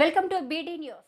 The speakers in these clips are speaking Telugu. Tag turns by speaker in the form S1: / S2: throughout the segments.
S1: Welcome to BD news.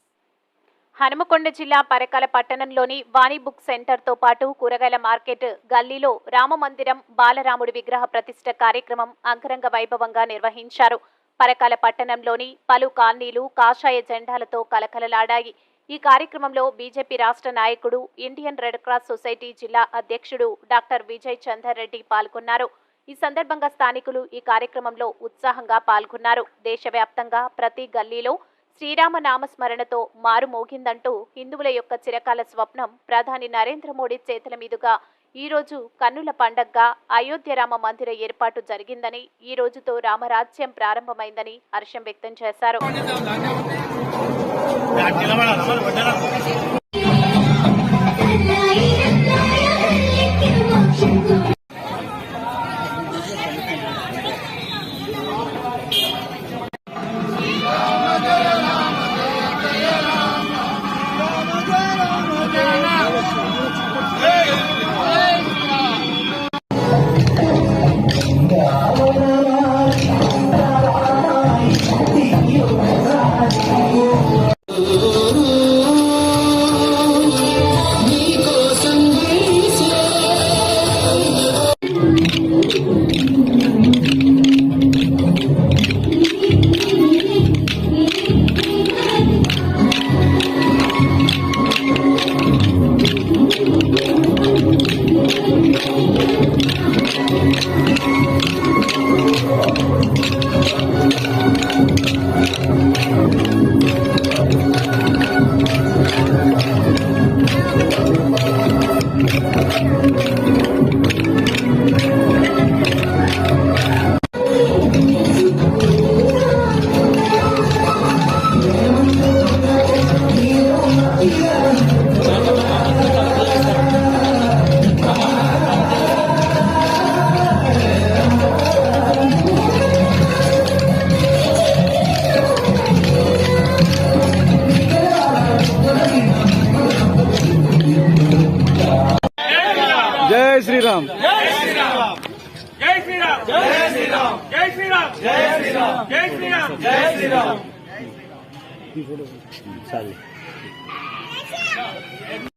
S2: Hanumakonda జిల్లా పరకాల పట్టణంలోని వాణి బుక్ సెంటర్తో పాటు కూరగాయల మార్కెట్ గల్లీలో రామమందిరం బాలరాముడి విగ్రహ ప్రతిష్ట కార్యక్రమం అంగరంగ వైభవంగా నిర్వహించారు. పరకాల పట్టణంలోని పలు కాలనీలు కాషాయ జెండాలతో కలకలలాడాయి. ఈ కార్యక్రమంలో బీజేపీ రాష్ట్ర నాయకుడు ఇండియన్ రెడ్ క్రాస్ సొసైటీ జిల్లా అధ్యక్షుడు డాక్టర్ విజయ్ చందర్ రెడ్డి పాల్గొన్నారు. ఈ సందర్భంగా స్థానికులు ఈ కార్యక్రమంలో ఉత్సాహంగా పాల్గొన్నారు. దేశవ్యాప్తంగా ప్రతి గల్లీలో శ్రీరామ నామస్మరణతో మారుమోగిందంటూ హిందువుల యొక్క చిరకాల స్వప్నం ప్రధాని నరేంద్ర మోడీ చేతుల మీదుగా ఈరోజు కన్నుల పండగగా అయోధ్య రామ మందిర ఏర్పాటు జరిగిందని ఈ రోజుతో రామరాజ్యం ప్రారంభమైందని హర్షం వ్యక్తం చేశారు.
S3: జై Thank you.
S4: జై శ్రీరామ్. జై శ్రీరామ్. జై శ్రీరామ్. జై శ్రీరామ్. జై శ్రీరామ్. జై శ్రీరామ్. అయోధ్యలో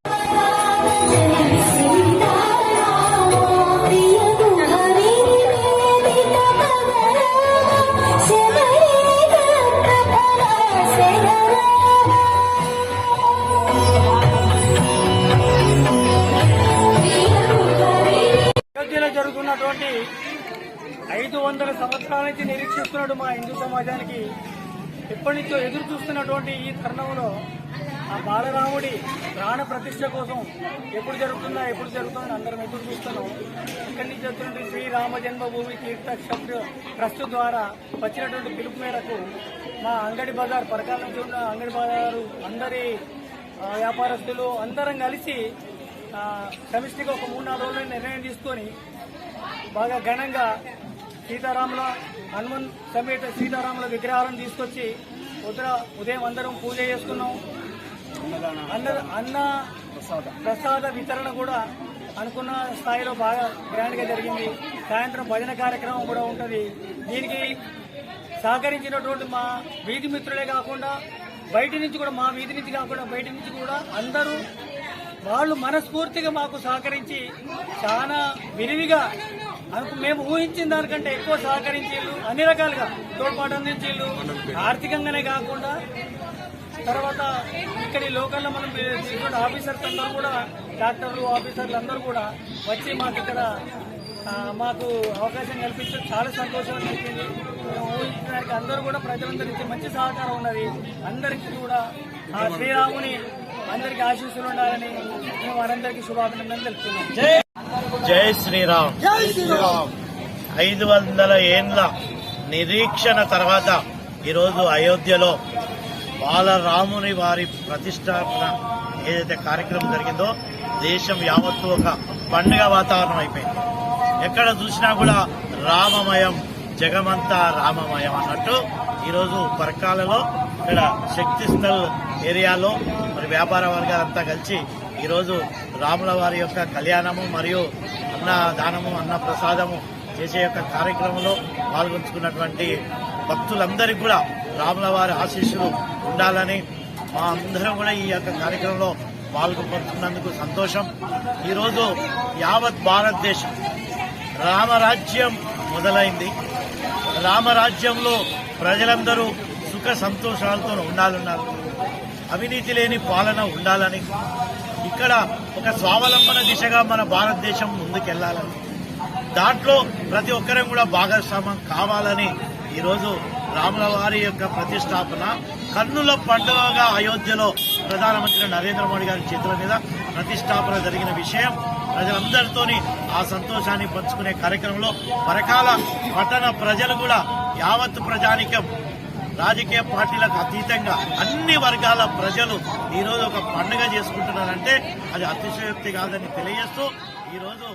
S4: సంవత్సరాల నుంచి నిరీక్షిస్తున్నాడు మా హిందూ సమాజానికి. ఎప్పటి నుంచో ఎదురు చూస్తున్నటువంటి ఈ తరుణంలో ఆ బాలరాముడి ప్రాణ ప్రతిష్ట కోసం ఎప్పుడు జరుగుతుందా ఎప్పుడు జరుగుతుందని అందరం ఎదురు చూస్తున్నాం. ఇక్కడి నుంచి వచ్చినటువంటి శ్రీరామ జన్మభూమి తీర్థ క్షత్ర ట్రస్ట్ ద్వారా వచ్చినటువంటి పిలుపు మేరకు మా అంగడి బజార్ పరకాల నుంచి ఉన్న అంగడి బజారు అందరి వ్యాపారస్తులు అందరం కలిసి ఆ, సమిష్టిగా ఒక మూడు నాలుగు రోజులు నిర్ణయం తీసుకొని బాగా ఘనంగా సీతారాముల హనుమన్ సమేత సీతారాముల విగ్రహాలను తీసుకొచ్చి ఉదర ఉదయం అందరం పూజ చేసుకున్నాం. అన్న అన్న ప్రసాద. వితరణ కూడా అనుకున్న స్థాయిలో బాగా గ్రాండ్గా జరిగింది. సాయంత్రం భజన కార్యక్రమం కూడా ఉంటుంది. దీనికి సహకరించినటువంటి మా వీధి మిత్రులే కాకుండా బయట నుంచి కూడా మా వీధి నుంచి కాకుండా బయట నుంచి కూడా అందరూ వాళ్ళు మనస్ఫూర్తిగా మాకు సహకరించి చాలా విరివిగా అనుకు మేము ఊహించిన దానికంటే ఎక్కువ సహకరించేళ్ళు అన్ని రకాలుగా తోడ్పాటు అందించేళ్ళు ఆర్థికంగానే కాకుండా తర్వాత ఇక్కడ లోకల్లో మనం తీసుకున్న ఆఫీసర్స్ అందరూ కూడా డాక్టర్లు ఆఫీసర్లు అందరూ కూడా వచ్చి మాకు ఇక్కడ మాకు అవకాశం కల్పించడం చాలా సంతోషం అనిపించింది. ఊహించడానికి అందరూ కూడా ప్రజలందరికీ మంచి సహకారం ఉన్నది. అందరికీ కూడా ఆ శ్రీరాముని అందరికీ ఆశీస్సులు ఉండాలని మేము వారందరికీ శుభాభినందనలు తెలుపుతున్నాం.
S5: జై శ్రీరామ్. ఐదు వందల ఏండ్ల నిరీక్షణ తర్వాత ఈరోజు అయోధ్యలో బాలరాముని వారి ప్రతిష్టాపన ఏదైతే కార్యక్రమం జరిగిందో దేశం యావత్తు ఒక పండుగ వాతావరణం అయిపోయింది. ఎక్కడ చూసినా కూడా రామమయం జగమంతా రామమయం అన్నట్టు ఈరోజు పరకాలలో ఇక్కడ శక్తి స్థల్ ఏరియాలో మరి వ్యాపార వర్గాలంతా కలిసి ఈరోజు రాముల వారి యొక్క కళ్యాణము మరియు అన్న దానము అన్న ప్రసాదము చేసే యొక్క కార్యక్రమంలో పాల్గొంచుకున్నటువంటి భక్తులందరికీ కూడా రాముల వారి ఆశీస్సులు ఉండాలని మా అందరం కూడా ఈ యొక్క కార్యక్రమంలో పాల్గొంటున్నందుకు సంతోషం. ఈరోజు యావత్ భారతదేశం రామరాజ్యం మొదలైంది. రామరాజ్యంలో ప్రజలందరూ సుఖ సంతోషాలతో ఉండాలన్నారు. అవినీతి లేని పాలన ఉండాలని ఇక్కడ ఒక స్వావలంబన దిశగా మన భారతదేశం ముందుకెళ్ళాలని దాంట్లో ప్రతి ఒక్కరం కూడా భాగస్వామ్యం కావాలని ఈరోజు రాముల వారి యొక్క ప్రతిష్టాపన కన్నుల పండుగగా అయోధ్యలో ప్రధానమంత్రి నరేంద్ర మోడీ గారి చేతుల మీద ప్రతిష్టాపన జరిగిన విషయం ప్రజలందరితోని ఆ సంతోషాన్ని పంచుకునే కార్యక్రమంలో పరకాల పట్టణ ప్రజలు కూడా యావత్ ప్రజానికం రాజకీయ పార్టీలకు అతీతంగా అన్ని వర్గాల ప్రజలు ఈరోజు ఒక పండుగ చేసుకుంటున్నారంటే అది అతిశయోక్తి కాదని తెలియజేస్తూ ఈరోజు